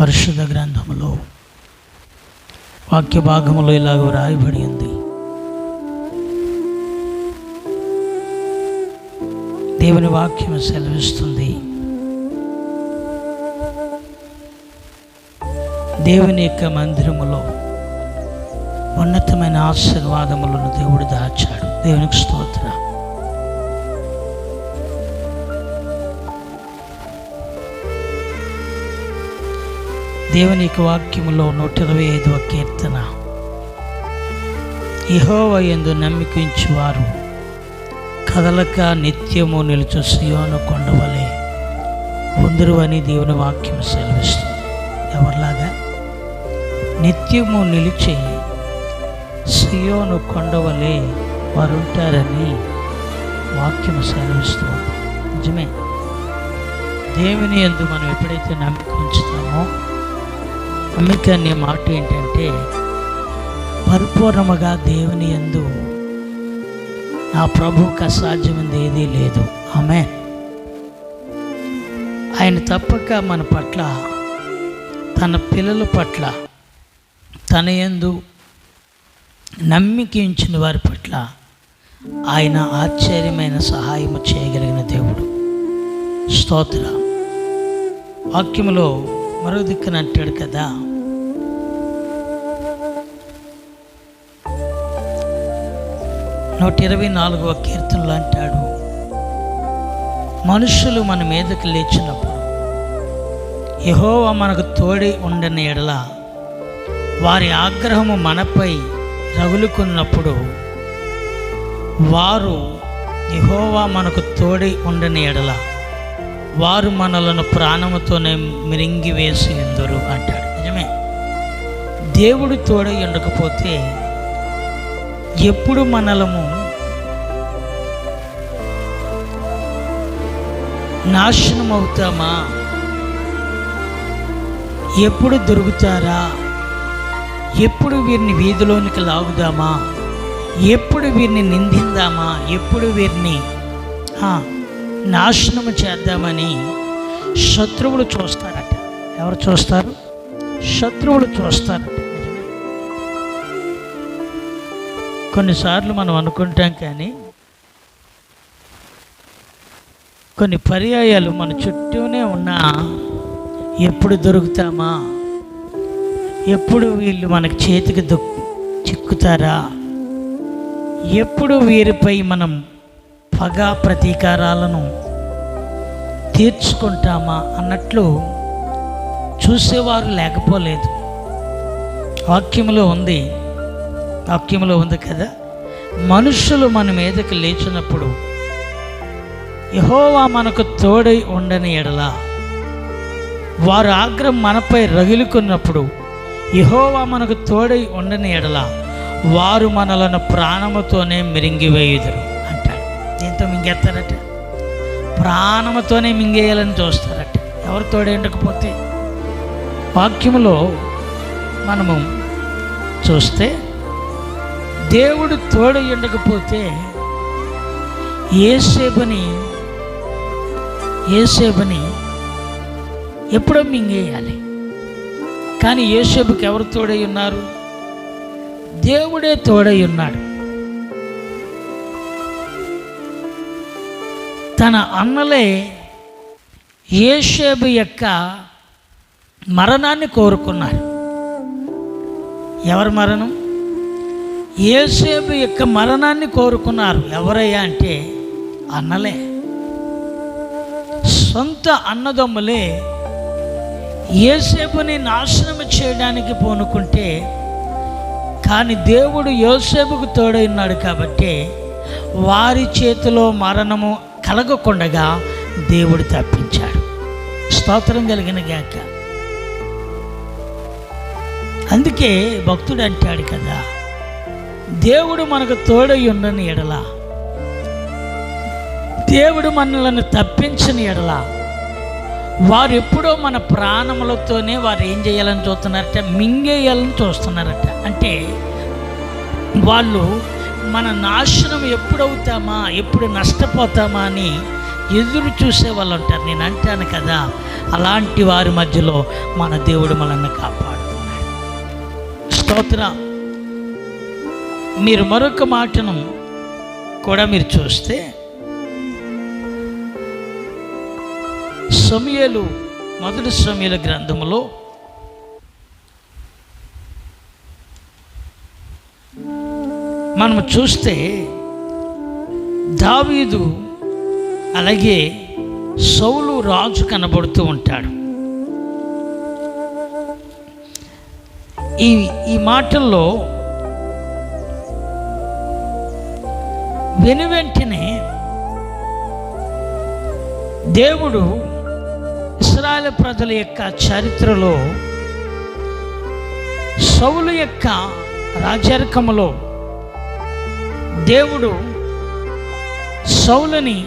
పరిశుద్ధ గ్రంథములో వాక్య భాగములో ఇలాగ వ్రాయబడి ఉంది. దేవుని వాక్యం సెలవిస్తుంది. దేవుని యొక్క మందిరములో ఉన్నతమైన ఆశీర్వాదములను దేవుడు దాచాడు. దేవునికి స్తోత్రం. దేవుని యొక్క వాక్యములో నూట ఇరవై ఐదవ కీర్తన. ఇహోవ ఎందు నమ్మికించువారు. కదలక నిత్యము నిలుచు సియోను కొండవలే. ఉందరు అని దేవుని వాక్యం సెలవిస్తుంది. ఎవరిలాగా? నిత్యము నిలిచి సియోను కొండవలే వారు ఉంటారని వాక్యం సెలవిస్తుంది. నిజమే. దేవుని ఎందు మనం ఎప్పుడైతే నమ్మిక ఉంచుతామో నమ్మిక అనే మాట ఏంటంటే పరిపూర్ణముగా దేవుని ఎందు నా ప్రభువుకు అసాధ్యమైంది ఏదీ లేదు. ఆమె ఆయన తప్పక మన పట్ల తన పిల్లల పట్ల తన యందు నమ్మికించిన వారి పట్ల ఆయన ఆశ్చర్యమైన సహాయము చేయగలిగిన దేవుడు. స్తోత్ర. వాక్యములో మరో దిక్కున అంటాడు కదా. నూట ఇరవై నాలుగవ కీర్తనలు అంటాడు మనుషులు మన మీదకి లేచినప్పుడు యహోవ మనకు తోడి ఉండని ఎడల వారి ఆగ్రహము మనపై రగులుకున్నప్పుడు వారు యహోవా మనకు తోడి ఉండని ఎడల వారు మనలను ప్రాణముతోనే మిరింగివేసి ఎందరు అంటాడు. నిజమే. దేవుడు తోడై ఉండకపోతే ఎప్పుడు మనలము నాశనం అవుతామా ఎప్పుడు దొరుకుతారా? ఎప్పుడు వీరిని వీధిలోనికి లాగుదామా? ఎప్పుడు వీరిని నిందిందామా? ఎప్పుడు వీరిని నాశనం నాశనము చేద్దామని శత్రువులు చూస్తారట. ఎవరు చూస్తారు? శత్రువులు చూస్తారట. కొన్నిసార్లు మనం అనుకుంటాం కానీ కొన్ని పర్యాయాలు మన చుట్టూనే ఉన్నా ఎప్పుడు దొరుకుతామా? ఎప్పుడు వీళ్ళు మనకి చేతికి దుక్ చిక్కుతారా? ఎప్పుడు వీరిపై మనం పగ ప్రతీకారాలను తీర్చుకుంటామా అన్నట్లు చూసేవారు లేకపోలేదు. వాక్యంలో ఉంది వాక్యంలో ఉంది కదా? మనుషులు మన మీదకి లేచినప్పుడు యహోవా మనకు తోడై ఉండని ఎడలా వారు ఆగ్రహం మనపై రగిలుకున్నప్పుడు యహోవా మనకు తోడై ఉండని ఎడల వారు మనలను ప్రాణముతోనే మిరింగివేయుదురు. దీంతో మింగేస్తారట. ప్రాణముతోనే మింగేయాలని చూస్తారట. ఎవరు తోడై ఉండకపోతే వాక్యములో మనము చూస్తే దేవుడు తోడు ఉండకపోతే ఏసేపని ఏసేపని ఎప్పుడో మింగేయాలి. కానీ ఏసేపుకి ఎవరు తోడై ఉన్నారు? దేవుడే తోడై ఉన్నాడు. తన అన్నలే ఏషేబు యొక్క మరణాన్ని కోరుకున్నారు. ఎవరి మరణం? ఏసేబు యొక్క మరణాన్ని కోరుకున్నారు. ఎవరయ్యా అంటే అన్నలే. సొంత అన్నదమ్ములే ఏసేపుని నాశనం చేయడానికి పూనుకుంటే కానీ దేవుడు యోసేపుకు తోడైనాడు కాబట్టి వారి చేతిలో మరణము కలగకుండగా దేవుడు తప్పించాడు. స్తోత్రం కలిగిన గాక అందుకే భక్తుడు అంటాడు కదా దేవుడు మనకు తోడై ఉండని ఎడల దేవుడు మనలను తప్పించని ఎడల వారు ఎప్పుడో మన ప్రాణములతోనే వారు ఏం చేయాలని చూస్తున్నారట? మింగేయాలని చూస్తున్నారట. అంటే వాళ్ళు మన నాశనం ఎప్పుడవుతామా? ఎప్పుడు నష్టపోతామా అని ఎదురు చూసే వాళ్ళు ఉంటారు. నేను అంటాను కదా అలాంటి వారి మధ్యలో మన దేవుడు మనల్ని కాపాడుతున్నాడు. స్తోత్ర. మీరు మరొక మాటను కూడా మీరు చూస్తే సమయలు మొదటి సమయల గ్రంథములో మనం చూస్తే దావీదు అలాగే సౌలు రాజు కనబడుతూ ఉంటాడు. ఈ ఈ మాటల్లో వెను వెంటనే దేవుడు ఇస్రాయల్ ప్రజల యొక్క చరిత్రలో సౌలు యొక్క రాజరికములో దేవుడు సౌలని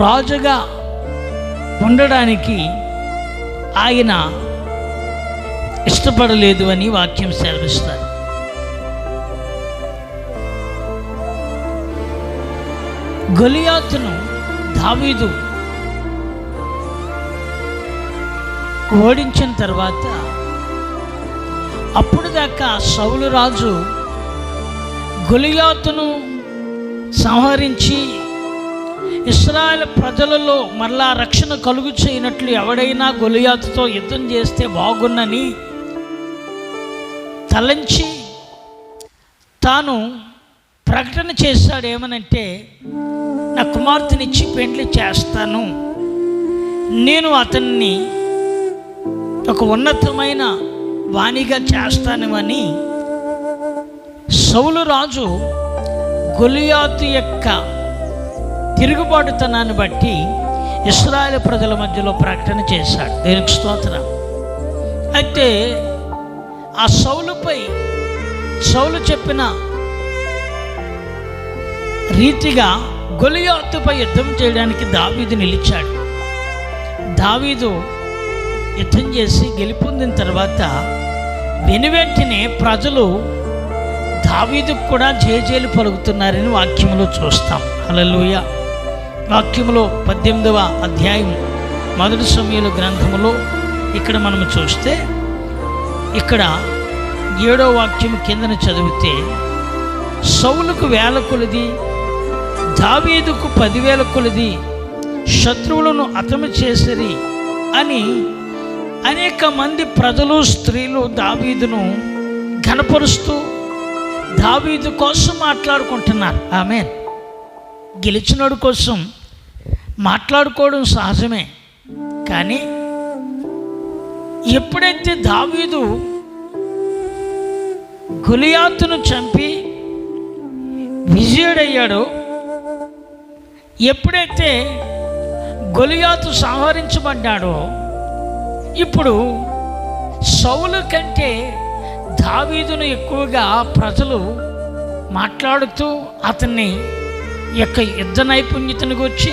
రాజుగా ఉండడానికి ఆయన ఇష్టపడలేదు అని వాక్యం సెలవిస్తారు గొలియాతును దావీదు ఓడించిన తర్వాత అప్పుడు దాకా సౌలు రాజు గొలియాతును సంహరించి ఇస్రాయల్ ప్రజలలో మరలా రక్షణ కలుగు చేయనట్లు ఎవడైనా గొలియాతుతో యుద్ధం చేస్తే బాగున్నని తలంచి తాను ప్రకటన చేశాడు ఏమనంటే నా కుమార్తెనిచ్చి పెండ్లి చేస్తాను. నేను అతన్ని ఒక ఉన్నతమైన వాణిగా చేస్తాను అని సౌలు రాజు గొలియాతు యొక్క తిరుగుబాటుతనాన్ని బట్టి ఇస్రాయేల్ ప్రజల మధ్యలో ప్రకటన చేశాడు. దేనికి స్తోత్రం. అయితే ఆ సౌలుపై సౌలు చెప్పిన రీతిగా గొలియాతుపై యుద్ధం చేయడానికి దావీదు నిలిచాడు. దావీదు యుద్ధం చేసి గెలుపొందిన తర్వాత వెనువెంటనే ప్రజలు దావీదుకు కూడా జేజేలు పలుకుతున్నారని వాక్యంలో చూస్తాం. అలలోయ వాక్యంలో పద్దెనిమిదవ అధ్యాయం మొదటి సమయంలో గ్రంథములో ఇక్కడ మనము చూస్తే ఇక్కడ ఏడో వాక్యం కిందన చదివితే సౌలుకు వేల కొలది దావీదుకు పదివేల కొలది శత్రువులను అతము చేసిరి అని అనేక మంది ప్రజలు స్త్రీలు దావీదును ఘనపరుస్తూ దావీదు కోసం మాట్లాడుకుంటున్నారు. ఆమె గెలిచినోడు కోసం మాట్లాడుకోవడం సహజమే. కానీ ఎప్పుడైతే దావీదు గులియాతును చంపి విజయుడయ్యాడో ఎప్పుడైతే గొలియాతు సంహరించబడ్డాడో ఇప్పుడు సౌలు కంటే దావీదును ఎక్కువగా ప్రజలు మాట్లాడుతూ అతన్ని యొక్క యుద్ధ నైపుణ్యతను గురించి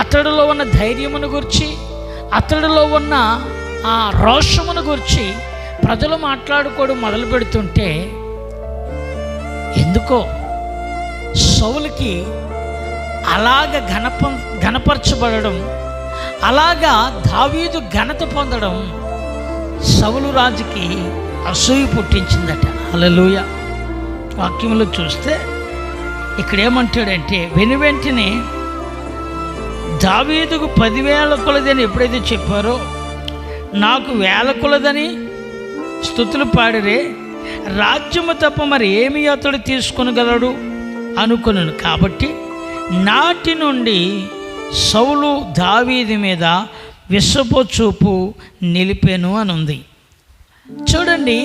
అతడిలో ఉన్న ధైర్యమును గురించి అతడిలో ఉన్న ఆ రోషమును గురించి ప్రజలు మాట్లాడుకోవడం మొదలు పెడుతుంటే ఎందుకో సౌలుకి అలాగ ఘనప ఘనపరచబడడం అలాగా దావీదు ఘనత పొందడం సౌలు రాజుకి అసూయ పుట్టించిందట. హల్లెలూయ. వాక్యంలో చూస్తే ఇక్కడ ఏమంటాడంటే వెను వెంటనే దావీదుకు పదివేల కొలదని ఎప్పుడైతే చెప్పారో నాకు వేల కొలదని స్థుతులు పాడిరే రాజ్యము తప్ప మరి ఏమి అతడు తీసుకొనగలడు? అనుకున్నాను. కాబట్టి నాటి నుండి సౌలు దావీది మీద విశ్వపు చూపు నిలిపాను అని ఉంది చూడండి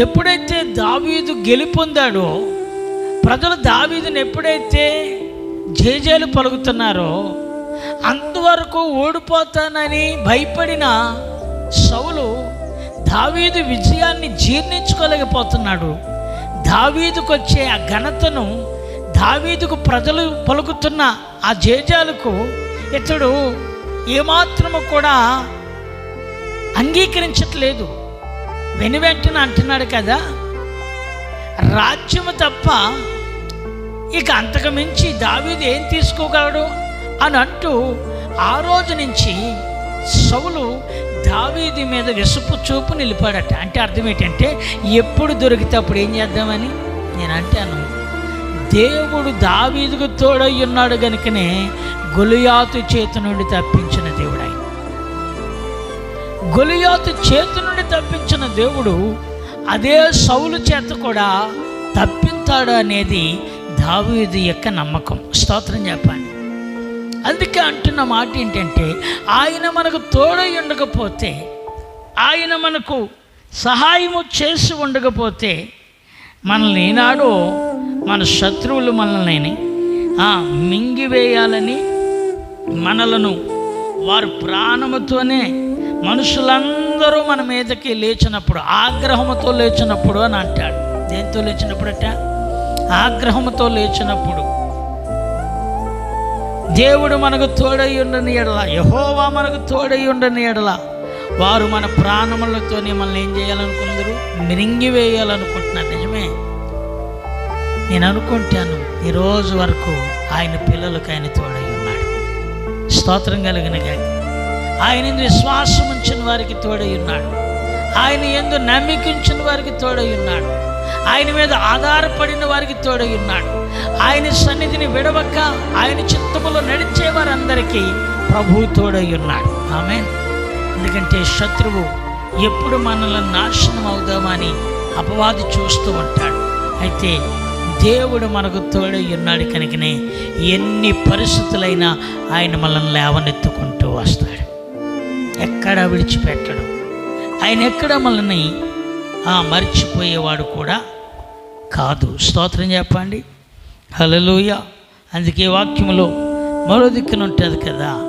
ఎప్పుడైతే దావీదు గెలుపొందాడో ప్రజలు దావీదుని ఎప్పుడైతే జేజేలు పలుకుతున్నారో అంతవరకు ఓడిపోతానని భయపడిన సౌలు దావీదు విజయాన్ని జీర్ణించుకోలేకపోతున్నాడు. దావీదుకు వచ్చే ఆ ఘనతను దావీదుకు ప్రజలు పలుకుతున్న ఆ జేజాలకు ఇతడు ఏమాత్రము కూడా అంగీకరించట్లేదు. వెను వెంటనే అంటున్నాడు కదా రాజ్యము తప్ప ఇక అంతకు మించి దావీదు ఏం తీసుకోగలడు అని అంటూ ఆ రోజు నుంచి సౌలు దావీది మీద విసుపు చూపు నిలిపాడట. అంటే అర్థం ఏంటంటే ఎప్పుడు దొరికితే అప్పుడు ఏం చేద్దామని? నేను అంటాను దేవుడు దావీదుకు తోడై ఉన్నాడు గనుకనే గొలియాతు చేతి నుండి తప్పించిన గొలియాతు చేతి నుండి తప్పించిన దేవుడు అదే సౌలు చేత కూడా తప్పించాడు అనేది దావీదు యొక్క నమ్మకం. స్తోత్రం చెప్పండి. అందుకే అంటున్న మాట ఏంటంటే ఆయన మనకు తోడై ఉండకపోతే ఆయన మనకు సహాయము చేసి ఉండకపోతే మనల్ని ఈనాడు మన శత్రువులు మనల్ని మింగివేయాలని మనలను వారు ప్రాణముతోనే మనుషులందరూ మన మీదకి లేచినప్పుడు ఆగ్రహముతో లేచినప్పుడు అని అంటాడు. దేంతో లేచినప్పుడట? ఆగ్రహముతో లేచినప్పుడు. దేవుడు మనకు తోడై ఉండని ఎడల యహోవా మనకు తోడై ఉండని ఎడల వారు మన ప్రాణములతో మనల్ని ఏం చేయాలనుకుందరు? మిరింగివేయాలనుకుంటున్నారు. నిజమే? నేను అనుకుంటాను ఈ రోజు వరకు ఆయన పిల్లలకు ఆయన తోడై ఉన్నాడు. స్తోత్రం కలిగిన కానీ ఆయన ఎందు విశ్వాసం ఉంచిన వారికి తోడై ఉన్నాడు. ఆయన ఎందు నమ్మికించిన వారికి తోడై ఉన్నాడు. ఆయన మీద ఆధారపడిన వారికి తోడై ఉన్నాడు. ఆయన సన్నిధిని విడవక ఆయన చిత్తములో నడిచే వారందరికీ ప్రభు తోడై ఉన్నాడు. ఆమె ఎందుకంటే శత్రువు ఎప్పుడు మనల్ని నాశనం అవుదామని అపవాది చూస్తూ ఉంటాడు. అయితే దేవుడు మనకు తోడై ఉన్నాడు కనుకనే ఎన్ని పరిస్థితులైనా ఆయన మనల్ని లేవనెత్తుకుంటూ వస్తాడు. ఎక్కడ విడిచిపెట్టడు. ఆయన ఎక్కడ మనల్ని ఆ మర్చిపోయేవాడు కూడా కాదు. స్తోత్రం చెప్పండి. హలలోయ అందుకే వాక్యంలో మరో దిక్కున ఉంటుంది కదా.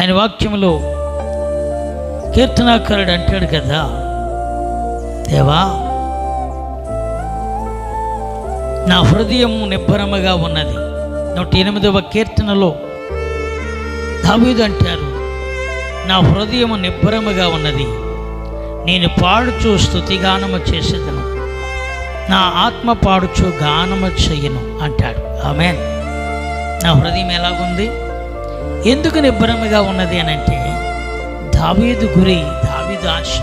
ఆయన వాక్యంలో కీర్తనాకారుడు అంటాడు కదా దేవా నా హృదయం నిబ్బరముగా ఉన్నది. నూట ఎనిమిదవ కీర్తనలో దావీదు అంటారు నా హృదయం నిబ్బరముగా ఉన్నది. నేను పాడుచు స్థుతిగానము చేసేదను. నా ఆత్మ పాడుచు గానము చెయ్యను అంటాడు. ఆమె నా హృదయం ఎలాగుంది? ఎందుకు నిబ్బరముగా ఉన్నది అని అంటే దావీదు గురి దావీదు ఆశ.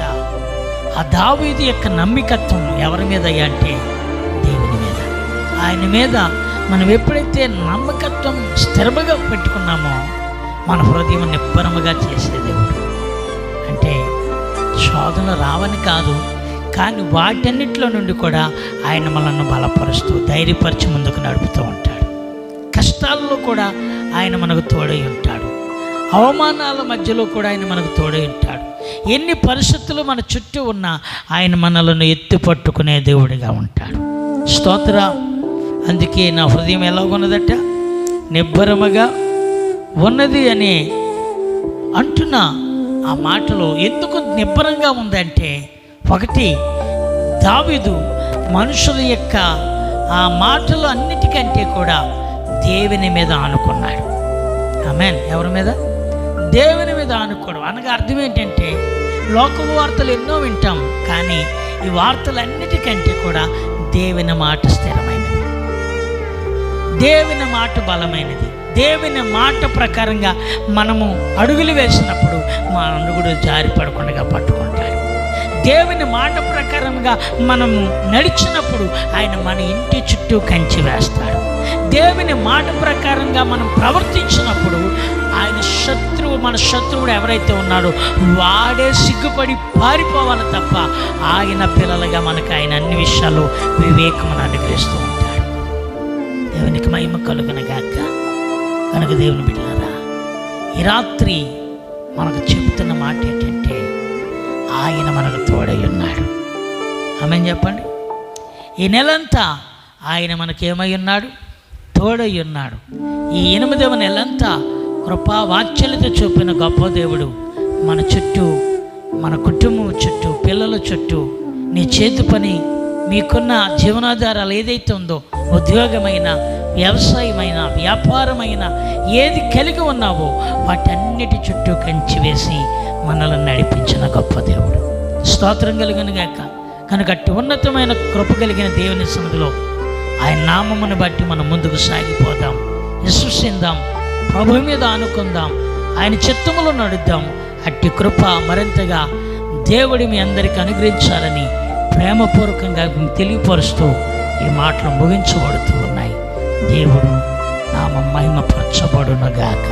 ఆ దావీదు యొక్క నమ్మికత్వం ఎవరి మీద అంటే ఆయన మీద మనం ఎప్పుడైతే నమ్మకత్వం స్థిరముగా పెట్టుకున్నామో మన హృదయం నిబ్బరముగా చేసే దేవుడు. అంటే శోధనలు రావని కాదు కానీ వాటన్నిటిలో నుండి కూడా ఆయన మనల్ని బలపరుస్తూ ధైర్యపరిచి ముందుకు నడుపుతూ ఉంటాడు. కష్టాల్లో కూడా ఆయన మనకు తోడై ఉంటాడు. అవమానాల మధ్యలో కూడా ఆయన మనకు తోడై ఉంటాడు. ఎన్ని పరిస్థితులు మన చుట్టూ ఉన్నా ఆయన మనలను ఎత్తి పట్టుకునే దేవుడిగా ఉంటాడు. స్తోత్ర. అందుకే నా హృదయం ఎలా ఉన్నదట? నిబ్బరముగా ఉన్నది అని అంటున్న ఆ మాటలో ఎందుకు నిబ్బరంగా ఉందంటే ఒకటి దావిదు మనుషుల యొక్క ఆ మాటలు అన్నిటికంటే కూడా దేవుని మీద ఆనుకున్నాడు. ఆమెన్. ఎవరి మీద? దేవుని మీద ఆనుకోవడం. అనగా అర్థం ఏంటంటే లోక వార్తలు ఎన్నో వింటాం కానీ ఈ వార్తలన్నిటికంటే కూడా దేవుని మాట స్థిరం. దేవుని మాట బలమైనది. దేవుని మాట ప్రకారంగా మనము అడుగులు వేసినప్పుడు మా అడుగుడు జారి పడకుండా పట్టుకుంటాడు దేవుని మాట ప్రకారంగా మనము నడిచినప్పుడు ఆయన మన ఇంటి చుట్టూ కంచి వేస్తాడు దేవుని మాట ప్రకారంగా మనం ప్రవర్తించినప్పుడు ఆయన శత్రువు మన శత్రువుడు ఎవరైతే ఉన్నాడో వాడే సిగ్గుపడి పారిపోవాలి తప్ప ఆయన పిల్లలుగా మనకు ఆయన అన్ని విషయాల్లో వివేకమును అనుగ్రహిస్తూ దేవునికి మహిమ కలుగునగాక. కనుక దేవుని బిడ్డారా ఈ రాత్రి మనకు చెబుతున్న మాట ఏంటంటే ఆయన మనకు తోడై ఉన్నాడు. ఆమె చెప్పండి? ఈ నెలంతా ఆయన మనకేమై ఉన్నాడు? తోడై ఉన్నాడు. ఈ ఎనిమిదవ నెలంతా కృపా వాత్సల్యత చూపిన గొప్ప దేవుడు మన చుట్టూ మన కుటుంబం చుట్టూ పిల్లల చుట్టూ నీ చేతి పని మీకున్న జీవనాధారాలు ఏదైతే ఉందో ఉద్యోగమైన వ్యవసాయమైన వ్యాపారమైన ఏది కలిగి ఉన్నావో వాటన్నిటి చుట్టూ కంచి వేసి మనల్ని నడిపించిన గొప్ప దేవుడు. స్తోత్రం కలిగిన గాక. కనుక అట్టి ఉన్నతమైన కృప కలిగిన దేవుని సన్నిధిలో ఆయన నామమును బట్టి మనం ముందుకు సాగిపోదాం. విశ్వసిందాం ప్రభు మీద ఆనుకుందాం. ఆయన చిత్తములో నడుద్దాం. అట్టి కృప మరింతగా దేవుడి మీ అందరికీ అనుగ్రహించాలని ప్రేమపూర్వకంగా తెలియపరుస్తూ ఈ మాటలు ముగించబడుతూ ఉన్నాయి. దేవుడు నామ మహిమపరచబడునగాక.